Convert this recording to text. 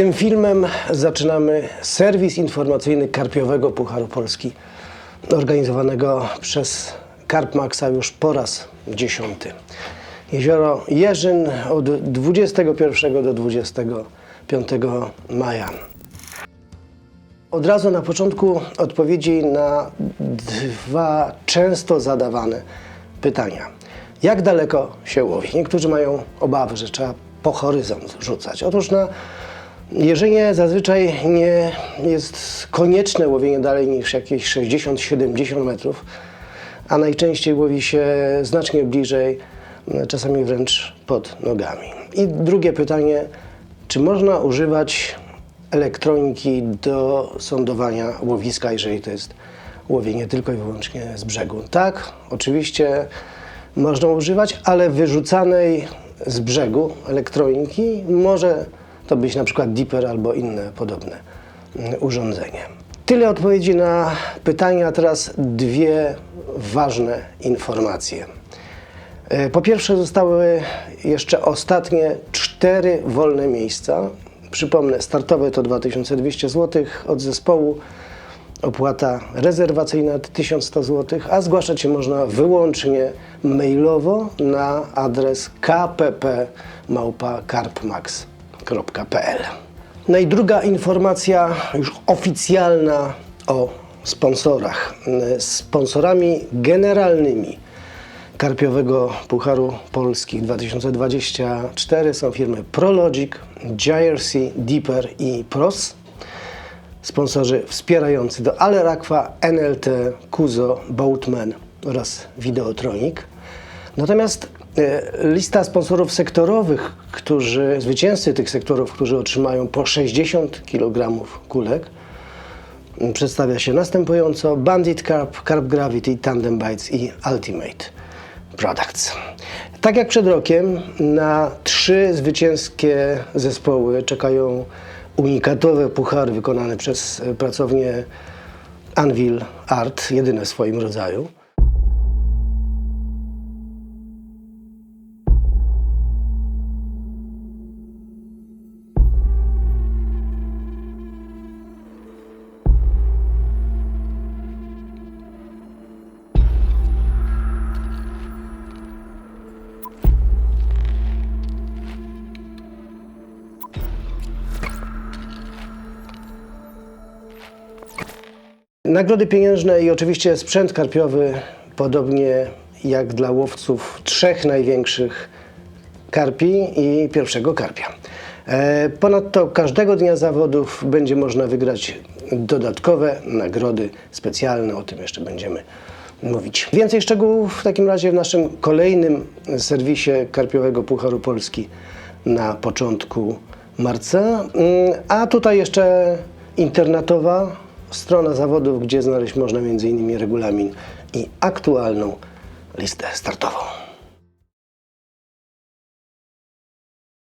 Tym filmem zaczynamy serwis informacyjny Karpiowego Pucharu Polski, organizowanego przez Karp Maxa już po raz dziesiąty. Jezioro Jerzyn od 21 do 25 maja. Od razu na początku odpowiedzi na dwa często zadawane pytania. Jak daleko się łowi? Niektórzy mają obawy, że trzeba po horyzont rzucać. Otóż na Jerzynie zazwyczaj nie jest konieczne łowienie dalej niż jakieś 60-70 metrów, a najczęściej łowi się znacznie bliżej, czasami wręcz pod nogami. I drugie pytanie, czy można używać elektroniki do sądowania łowiska, jeżeli to jest łowienie tylko i wyłącznie z brzegu? Tak, oczywiście można używać, ale wyrzucanej z brzegu elektroniki może to być na przykład dipper albo inne podobne mm, urządzenie. Tyle odpowiedzi na pytania, teraz dwie ważne informacje. E, Po pierwsze zostały jeszcze ostatnie cztery wolne miejsca. Przypomnę, startowe to 2200 zł od zespołu, opłata rezerwacyjna 1100 zł, a zgłaszać się można wyłącznie mailowo na adres kpp.karpmax.pl. No i druga informacja już oficjalna o sponsorach. Sponsorami generalnymi Karpiowego Pucharu Polskich 2024 są firmy Prologic, JRC, Deeper i PROS. Sponsorzy wspierający do Aleraqua, NLT, Kuzo, Boatman oraz Videotronic. Natomiast lista sponsorów sektorowych, którzy, zwycięzcy tych sektorów, którzy otrzymają po 60 kg kulek, m, przedstawia się następująco Bandit Carp, Carp Gravity, Tandem Bites i Ultimate Products. Tak jak przed rokiem, na trzy zwycięskie zespoły czekają unikatowe puchary wykonane przez e, pracownię Anvil Art, jedyne w swoim rodzaju. Nagrody pieniężne i oczywiście sprzęt karpiowy, podobnie jak dla łowców trzech największych karpi i pierwszego karpia. E, Ponadto każdego dnia zawodów będzie można wygrać dodatkowe nagrody specjalne, o tym jeszcze będziemy mówić. Więcej szczegółów w takim razie w naszym kolejnym serwisie Karpiowego Pucharu Polski na początku marca. Mm, A tutaj jeszcze internetowa strona zawodów, gdzie znaleźć można m.in. regulamin i aktualną listę startową.